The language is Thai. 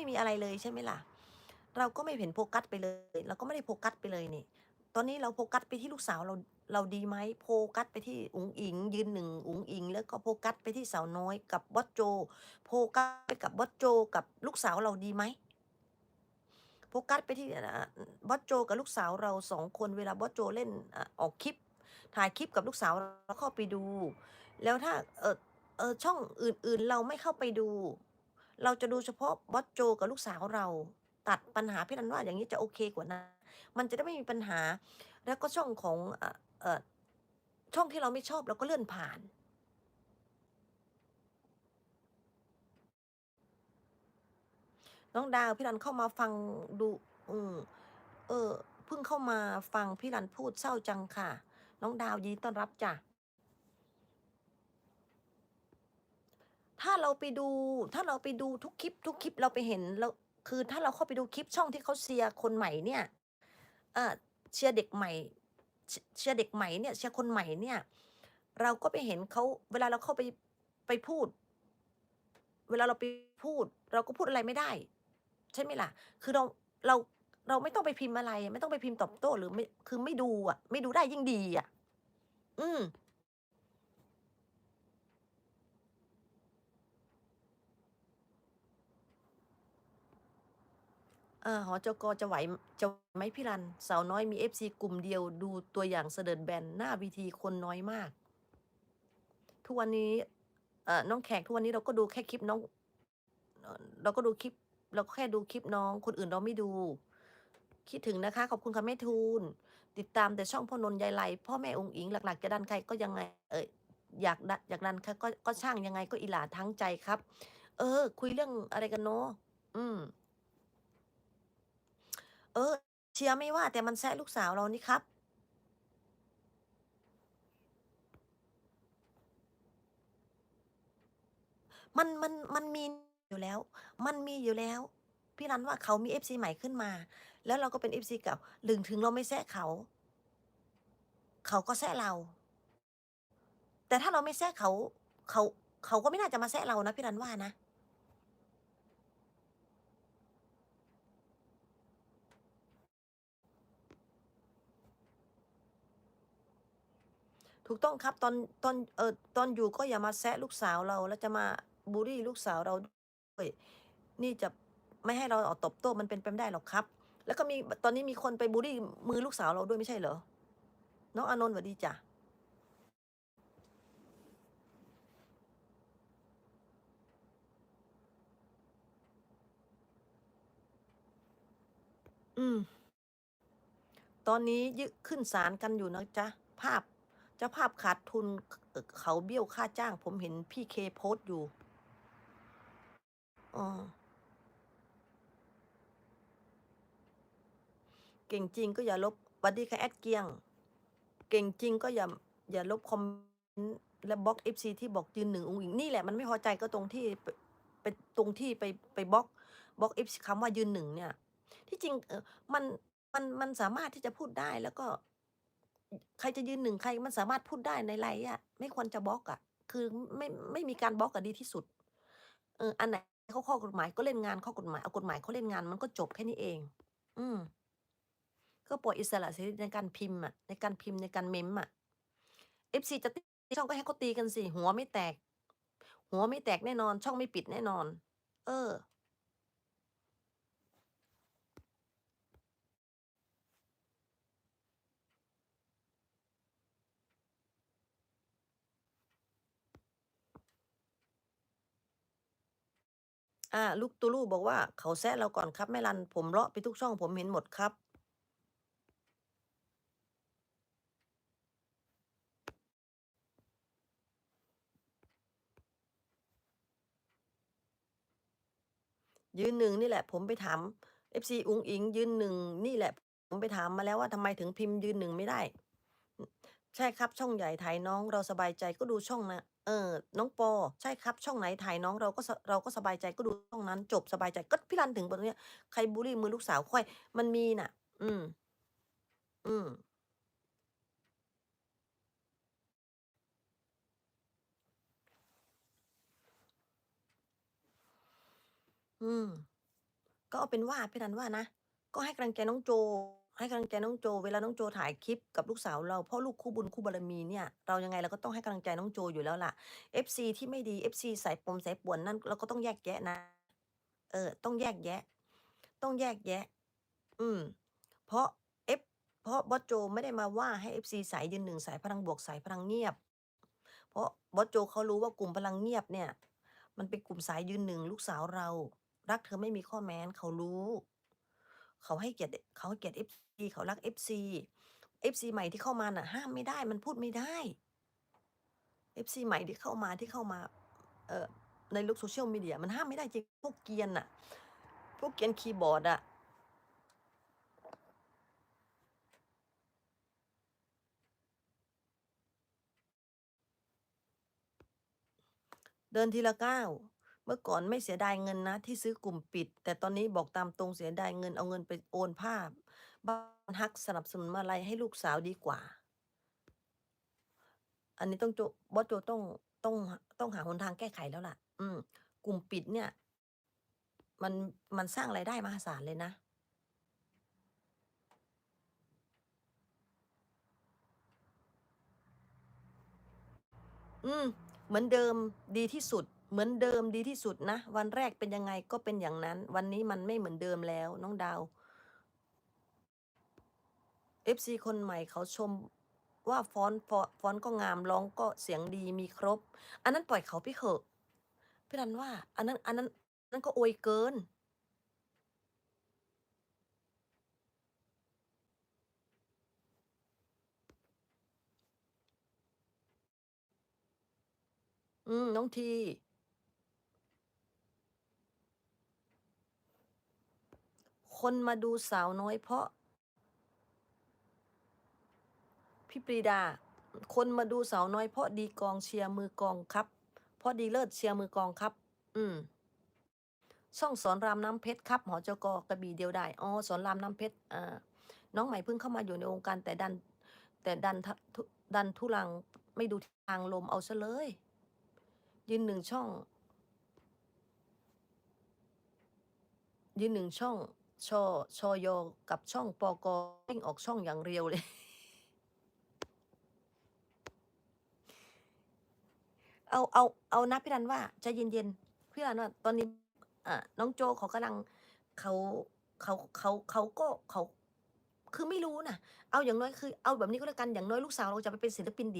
ไม่มีอะไรเลยใช่ไหมล่ะ เราก็ไม่เห็นโฟกัสไปเลย เราก็ไม่ได้โฟกัสไปเลยนี่ ตอนนี้เราโฟกัสไปที่ลูกสาวเราเราดีไหมโฟกัสไปที่อุ๋งอิง ยืนหนึ่งอุ๋งอิง แล้วก็โฟกัสไปที่สาวน้อยกับบอสโจโฟกัสไปกับบอสโจกับลูกสาวเราดีไหมโฟกัสไปที่อ่าบอสโจกับลูกสาวเราสองคนเวลาบอสโจเล่นอออกคลิป ถ่ายคลิปกับลูกสาวเราเข้าไปดู แล้วถ้าเออเออช่องอื่นๆเราไม่เข้าไปดู เราจะดูเฉพาะบอสโจกับลูกสาวเรา ตัดปัญหาพี่นันว่าอย่างนี้จะโอเคกว่านะ มันจะได้ไม่มีปัญหา แล้วก็ช่องของเออช่องที่เราไม่ชอบเราก็เลื่อนผ่าน น้องดาวพี่รันเข้ามาฟังดูอืมเออเพิ่งเข้ามาฟังพี่รันพูดเศร้าจังค่ะ น้องดาวยินต้อนรับจ้ะ ถ้าเราไปดู ถ้าเราไปดูทุกคลิป ทุกคลิปเราไปเห็นเราคือถ้าเราเข้าไปดูคลิปช่องที่เขาเชียร์คนใหม่เนี่ยเอ่อเชียร์เด็กใหม่เชียร์เด็กใหม่เนี่ยเชียร์คนใหม่เนี่ย เราก็ไปเห็นเขาเวลาเราเข้าไปไปพูด เวลาเราไปพูด เราก็พูดอะไรไม่ได้ ใช่ไหมล่ะ คือเราเราเราไม่ต้องไปพิมพ์อะไร ไม่ต้องไปพิมพ์ตอบโต้หรือไม่คือไม่ดูอะ ไม่ดูได้ยิ่งดีอะ อืม เออหจก.จะไหวจะไหมพี่รัน สาวน้อยมี FC กลุ่มเดียวดูตัวอย่างเสดิร์ดแบนหน้าเวทีคนน้อยมาก ทุกวันนี้เออน้องแขกทุกวันนี้เราก็ดูแค่คลิปน้อง เราก็ดูคลิป เราก็แค่ดูคลิปน้อง คนอื่นเราไม่ดู คิดถึงนะคะ ขอบคุณค่ะแม่ทูลติดตามแต่ช่องพ่อนนท์ยายไลพ่อแม่อุ๋งอิ๋งหลัก ๆ จะดันใครก็ยังไง เอออยากดอยากดันใครก็ก็ช่างยังไงก็อีหลาทั้งใจครับ เออ คุยเรื่องอะไรกันเนาะอืม เออ เชียร์ไม่ว่าแต่มันแซะลูกสาวเรานี่ครับ มันมันมันมีอยู่แล้ว มันมีอยู่แล้ว พี่รันว่าเขามี FC ใหม่ขึ้นมา แล้วเราก็เป็น FC เก่าถึงถึงเราไม่แซะเขา เขาก็แซะเรา แต่ถ้าเราไม่แซะเขา เขาเขาก็ไม่น่าจะมาแซะเรานะพี่รันว่านะ ถูกต้องครับตอนตอนเออตอนอยู่ก็อย่ามาแซะลูกสาวเรา แล้วจะมาบุลลีลูกสาวเราด้วยนี่จะไม่ให้เราออกตบโต้มันเป็นไปไม่ได้หรอกครับ แล้วก็มีตอนนี้มีคนไปบุลลีมือลูกสาวเราด้วยไม่ใช่เหรอน้องอานนท์สวัสดีจ้ะอืม ตอนนี้ยึขึ้นศาลกันอยู่นะจ๊ะ ภาพ เจ้าภาพขาดทุนเขาเบี้ยวค่าจ้าง ผมเห็นพี่เคโพสต์อยู่เออเก่งจริงก็อย่าลบวัดดีค่ะแอดเกียง เก่งจริงก็อย่าอย่าลบคอมเมนต์และบล็อก FC ที่บอกยืนหนึ่งอุ๋งอิ๋งนี่แหละมันไม่พอใจก็ตรงที่ปไปตรงที่ไปไปบล็อกบล็อก FC คำว่ายืนหนึ่งเนี่ย ที่จริงเออมันมันมันสามารถที่จะพูดได้แล้วก็ ใครจะยืนหนึ่งใครมันสามารถพูดได้ในไลฟ์อะไม่ควรจะบล็อกอะคือไม่ไม่มีการบล็อกอะดีที่สุด เออ อันไหนเข้าข้อกฎหมายก็เล่นงานข้อกฎหมายเอากฎหมายเขาเล่นงานมันก็จบแค่นี้เอง อืมก็ปล่อยอิสระเสรีในการพิมพ์อะในการพิมพ์ในการเมมอะ FC จะตีช่องก็ให้เขาตีกันสิหัวไม่แตก หัวไม่แตกแน่นอน ช่องไม่ปิดแน่นอน เออ อาลูกตูลูบอกว่าเขาแซะเราก่อนครับแม่รัน ผมเลาะไปทุกช่องผมเห็นหมดครับ ยืนหนึ่งนี่แหละ ผมไปถาม FC อุ๋งอิงยืนหนึ่งนี่แหละ ผมไปถามมาแล้วว่าทำไมถึงพิมพ์ยืนหนึ่งไม่ได้ ใช่ครับช่องใหญ่ถ่ายน้องเราสบายใจก็ดูช่องนะเออ น้องปอ ใช่ครับ ช่องไหนถ่ายน้องเราก็เราก็สบายใจก็ดูช่องนั้น จบสบายใจก็พี่รันถึงบอกตรงเนี้ยใครบุลลีมือลูกสาวค่อย มันมีน่ะ อืม อืม อืม ก็เอาเป็นว่าพี่นันว่านะ ก็ให้กำลังใจน้องโจ ให้กำลังใจน้องโจ เวลาน้องโจถ่ายคลิปกับลูกสาวเราเพราะลูกคู่บุญคู่บารมีเนี่ยเรายังไงเราก็ต้องให้กำลังใจน้องโจอยู่แล้วล่ะ FC ที่ไม่ดี FC สายปมสายป่วนนั่นเราก็ต้องแยกแยะนะ เออ ต้องแยกแยะ ต้องแยกแยะ อืม เพราะ F เพราะบอสโจไม่ได้มาว่าให้ FC สายยืนหนึ่งสายพลังบวกสายพลังเงียบ เพราะบอสโจเขารู้ว่ากลุ่มพลังเงียบเนี่ย มันเป็นกลุ่มสายยืนหนึ่งลูกสาวเรา รักเธอไม่มีข้อแม้นเขารู้ เขาให้เกียรติเขาให้เกียรติ FC เขารัก FC FC ใหม่ที่เข้ามาน่ะ ห้ามไม่ได้มันพูดไม่ได้ FC ใหม่ที่เข้ามาที่เข้ามาเอ่อในโลก Social Media มันห้ามไม่ได้จริงพวกเกียนน่ะ พวกเกียนคีย์บอร์ดอะเดินทีละก้าว มื่อก่อนไม่เสียดายเงินนะ ที่ซื้อกลุ่มปิด แต่ตอนนี้บอกตามตรงเสียดายเงินเอาเงินไปโอนภาพบ้านฮักสนับสนุนมาลัยให้ลูกสาวดีกว่า อันนี้ต้องโจบอสโจต้องต้องต้องหาหนทางแก้ไขแล้วล่ะ อืม กลุ่มปิดเนี่ย มันมันสร้างรายได้มหาศาลเลยนะอืม เหมือนเดิมดีที่สุด เหมือนเดิมดีที่สุดนะ วันแรกเป็นยังไงก็เป็นอย่างนั้น วันนี้มันไม่เหมือนเดิมแล้ว น้องดาว FC คนใหม่เขาชมว่าฟอนฟอฟอนก็งามร้องก็เสียงดีมีครบ อันนั้นปล่อยเขาไปเหอะพี่รันว่า อันนั้น อันนั้นนั่นก็อวยเกิน อืมน้องที คนมาดูสาวน้อยเพราะ พี่ปรีดา คนมาดูสาวน้อยเพราะดีกองเชียร์มือกองครับ เพราะดีเลิศเชียร์มือกองครับ อืม ช่องสอนรามน้ำเพชรครับหอจก.กระบี่เดียวดายอ๋อสอนรามน้ำเพชรอ่าน้องใหม่เพิ่งเข้ามาอยู่ในวงค์การแต่ดัน แต่ดันทะทุดันทุรังไม่ดูทางลมเอาเสียเลย ยืน1ช่องยืน1ช่อง ชชย.กับช่องปอก.วิ่งออกช่องอย่างเร็วเลย เอาเอาเอานะพี่รันว่าใจเย็นๆพี่รันว่าตอนนี้อ่าน้องโจเขากำลังเขาเขาเขาเขาก็เขาคือไม่รู้นะเอาอย่างน้อยคือ เอาแบบนี้ก็แล้วกันอย่างน้อยลูกสาวเราจะไปเป็นศิลปินเดี่ยว